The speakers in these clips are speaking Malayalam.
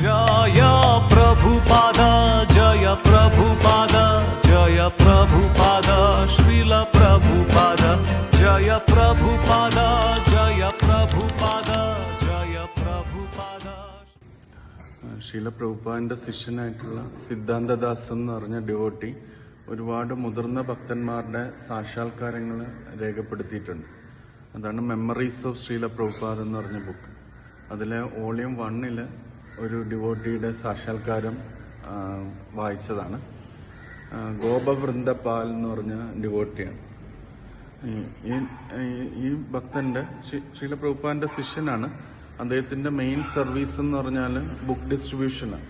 ജയ ജയ ജയ ശ്രീല ജയ ജയ ജയ ശീല പ്രഭുപാദിന്റെ ശിഷ്യനായിട്ടുള്ള സിദ്ധാന്തദാസ് എന്ന് പറഞ്ഞ ഡിവോട്ടി ഒരുപാട് മുതിർന്ന ഭക്തന്മാരുടെ സാക്ഷാത്കാരങ്ങൾ രേഖപ്പെടുത്തിയിട്ടുണ്ട്. അതാണ് മെമ്മറീസ് ഓഫ് ശ്രീല പ്രഭുപാദ് എന്ന് പറഞ്ഞ ബുക്ക് അതിലെ വോളിയം വണ്ണിൽ ഒരു ഡിവോട്ടിയുടെ സാക്ഷാത്കാരം വായിച്ചതാണ്. ഗോപവൃന്ദപാൽ എന്ന് പറഞ്ഞ ഡിവോട്ടിയാണ് ഈ- ഈ ഭക്തന്റെ ശ്രീ- ശ്രീല പ്രഭുപാന്റെ ശിഷ്യനാണ്. അദ്ദേഹത്തിന്റെ മെയിൻ സർവീസ് എന്ന് പറഞ്ഞാൽ ബുക്ക് ഡിസ്ട്രിബ്യൂഷനാണ്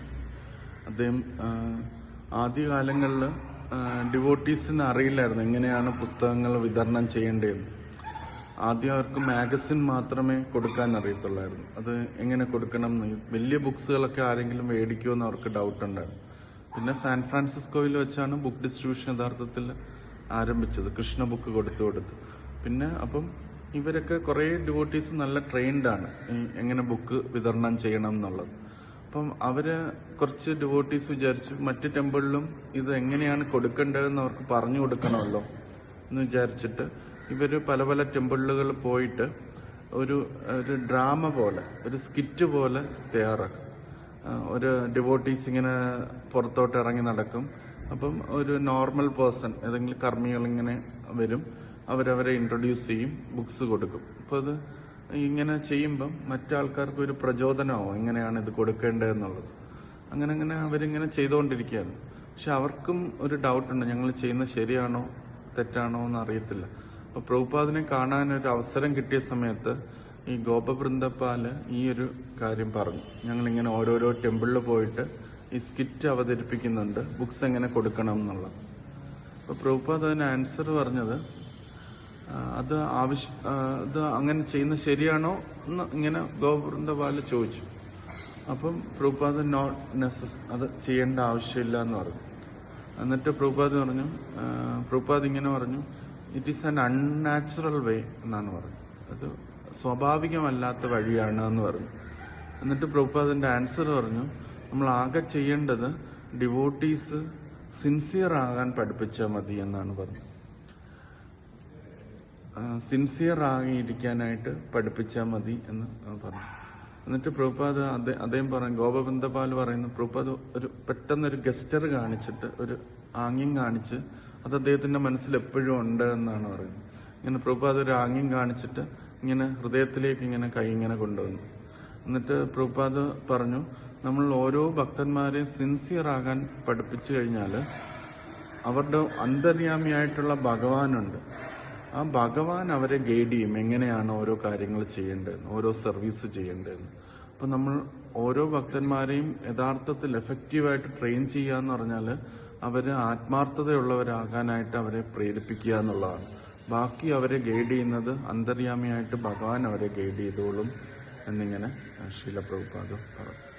അദ്ദേഹം ആദ്യകാലങ്ങളിൽ ഡിവോട്ടീസിന് അറിയില്ലായിരുന്നു. എങ്ങനെയാണ് പുസ്തകങ്ങൾ വിതരണം ചെയ്യേണ്ടതെന്ന്. ആദ്യം അവർക്ക് മാഗസിൻ മാത്രമേ കൊടുക്കാൻ അറിയത്തുള്ളായിരുന്നു. അത് എങ്ങനെ കൊടുക്കണം വലിയ ബുക്സുകളൊക്കെ ആരെങ്കിലും മേടിക്കുമോ എന്ന് അവർക്ക് ഡൗട്ട് ഉണ്ടായിരുന്നു. പിന്നെ സാൻ ഫ്രാൻസിസ്കോയിൽ വെച്ചാണ് ബുക്ക് ഡിസ്ട്രിബ്യൂഷൻ യഥാർത്ഥത്തിൽ ആരംഭിച്ചത്. കൃഷ്ണ ബുക്ക് കൊടുത്തു കൊടുത്ത്. പിന്നെ അപ്പം ഇവരൊക്കെ കുറേ ഡിവോട്ടീസ് നല്ല ട്രെയിൻഡ് ആണ്. ഈ എങ്ങനെ ബുക്ക് വിതരണം ചെയ്യണം എന്നുള്ളത്. അപ്പം അവർ കുറച്ച് ഡിവോട്ടീസ് വിചാരിച്ചു മറ്റ് ടെമ്പിളിലും ഇത് എങ്ങനെയാണ് കൊടുക്കേണ്ടതെന്ന് അവർക്ക് പറഞ്ഞു കൊടുക്കണമല്ലോ എന്ന് വിചാരിച്ചിട്ട് ഇവർ പല പല ടെമ്പിളുകൾ പോയിട്ട് ഒരു ഒരു ഡ്രാമ പോലെ ഒരു സ്കിറ്റ് പോലെ തയ്യാറാക്കും. ഒരു ഡിവോട്ടീസ് ഇങ്ങനെ പുറത്തോട്ട് ഇറങ്ങി നടക്കും. അപ്പം ഒരു നോർമൽ പേഴ്സൺ ഏതെങ്കിലും കർമ്മികൾ ഇങ്ങനെ വരും അവരവരെ ഇൻട്രൊഡ്യൂസ് ചെയ്യും ബുക്സ് കൊടുക്കും. അപ്പോൾ അത് ഇങ്ങനെ ചെയ്യുമ്പം മറ്റാൾക്കാർക്ക് ഒരു പ്രചോദനമാവും എങ്ങനെയാണ് ഇത് കൊടുക്കേണ്ടതെന്നുള്ളത്. അങ്ങനെ അങ്ങനെ അവരിങ്ങനെ ചെയ്തുകൊണ്ടിരിക്കുകയാണ്. പക്ഷെ അവർക്കും ഒരു ഡൗട്ടുണ്ട് ഞങ്ങൾ ചെയ്യുന്നത് ശരിയാണോ തെറ്റാണോ എന്ന് അറിയത്തില്ല. അപ്പൊ പ്രഭുപാദിനെ കാണാൻ ഒരു അവസരം കിട്ടിയ സമയത്ത് ഈ ഗോപവൃന്ദപ്പാൽ ഈ ഒരു കാര്യം പറഞ്ഞു. ഞങ്ങൾ ഇങ്ങനെ ഓരോരോ ടെമ്പിളിൽ പോയിട്ട് ഈ സ്കിറ്റ് അവതരിപ്പിക്കുന്നുണ്ട്. ബുക്സ് എങ്ങനെ കൊടുക്കണം എന്നുള്ളത്. അപ്പൊ പ്രഭുപാദ് അതിന് ആൻസർ പറഞ്ഞത് അത് ആവശ്യ അത് അങ്ങനെ ചെയ്യുന്നത് ശരിയാണോ എന്ന് ഇങ്ങനെ ഗോപബൃന്ദപാൽ ചോദിച്ചു. അപ്പം പ്രഭുപാദ് നോട്ട് നെസസ് അത് ചെയ്യേണ്ട ആവശ്യമില്ല എന്ന് പറഞ്ഞു. എന്നിട്ട് പ്രഭുപാദ് പറഞ്ഞു പ്രഭുപാദ് ഇങ്ങനെ പറഞ്ഞു it is an unnatural way എന്നാണ് പറഞ്ഞത് അത് സ്വാഭാവികമല്ലാത്ത വഴിയാണ് എന്ന് പറഞ്ഞു എന്നിട്ട് പ്രഭുപാദിന്റെ ആൻസർ പറഞ്ഞു നമ്മൾ ആകെ ചെയ്യേണ്ടത് ഡിവോട്ടീസ് സിൻസിയർ ആകാൻ പഠിപ്പിച്ചാൽ മതി എന്നാണ് പറഞ്ഞത്. സിൻസിയർ ആകിയിരിക്കാനായിട്ട് പഠിപ്പിച്ചാൽ മതി എന്ന് പറഞ്ഞു. എന്നിട്ട് പ്രഭുപാദ് അദ്ദേ- അദ്ദേഹം പറഞ്ഞു ഗോപബന്ധപാൽ പറയുന്നു പ്രഭുപാദ് ഒരു പെട്ടെന്നൊരു ഗസ്റ്റർ കാണിച്ചിട്ട് ഒരു ആംഗ്യം കാണിച്ച് അത് അദ്ദേഹത്തിന്റെ മനസ്സിൽ എപ്പോഴും ഉണ്ട് എന്നാണ് പറയുന്നത്. ഇങ്ങനെ പ്രഭുപാദ ഒരു ആംഗ്യം കാണിച്ചിട്ട് ഇങ്ങനെ ഹൃദയത്തിലേക്ക് ഇങ്ങനെ കൈ ഇങ്ങനെ കൊണ്ടുവന്നു. എന്നിട്ട് പ്രഭുപാദ് പറഞ്ഞു നമ്മൾ ഓരോ ഭക്തന്മാരെയും സിൻസിയർ ആകാൻ പഠിപ്പിച്ചു കഴിഞ്ഞാൽ അവരുടെ അന്തര്യാമിയായിട്ടുള്ള ഭഗവാനുണ്ട്. ആ ഭഗവാൻ അവരെ ഗൈഡ് ചെയ്യും എങ്ങനെയാണ് ഓരോ കാര്യങ്ങൾ ചെയ്യേണ്ടതെന്ന് ഓരോ സർവീസ് ചെയ്യേണ്ടതെന്ന്. അപ്പൊ നമ്മൾ ഓരോ ഭക്തന്മാരെയും യഥാർത്ഥത്തിൽ എഫക്റ്റീവായിട്ട് ട്രെയിൻ ചെയ്യുക എന്ന് പറഞ്ഞാൽ അവർ ആത്മാർത്ഥതയുള്ളവരാകാനായിട്ട് അവരെ പ്രേരിപ്പിക്കുക എന്നുള്ളതാണ്. ബാക്കി അവരെ ഗൈഡ് ചെയ്യുന്നത് അന്തര്യാമിയായിട്ട് ഭഗവാൻ അവരെ ഗൈഡ് ചെയ്തോളും എന്നിങ്ങനെ ശീലപ്രഭുപാദ് പറഞ്ഞു.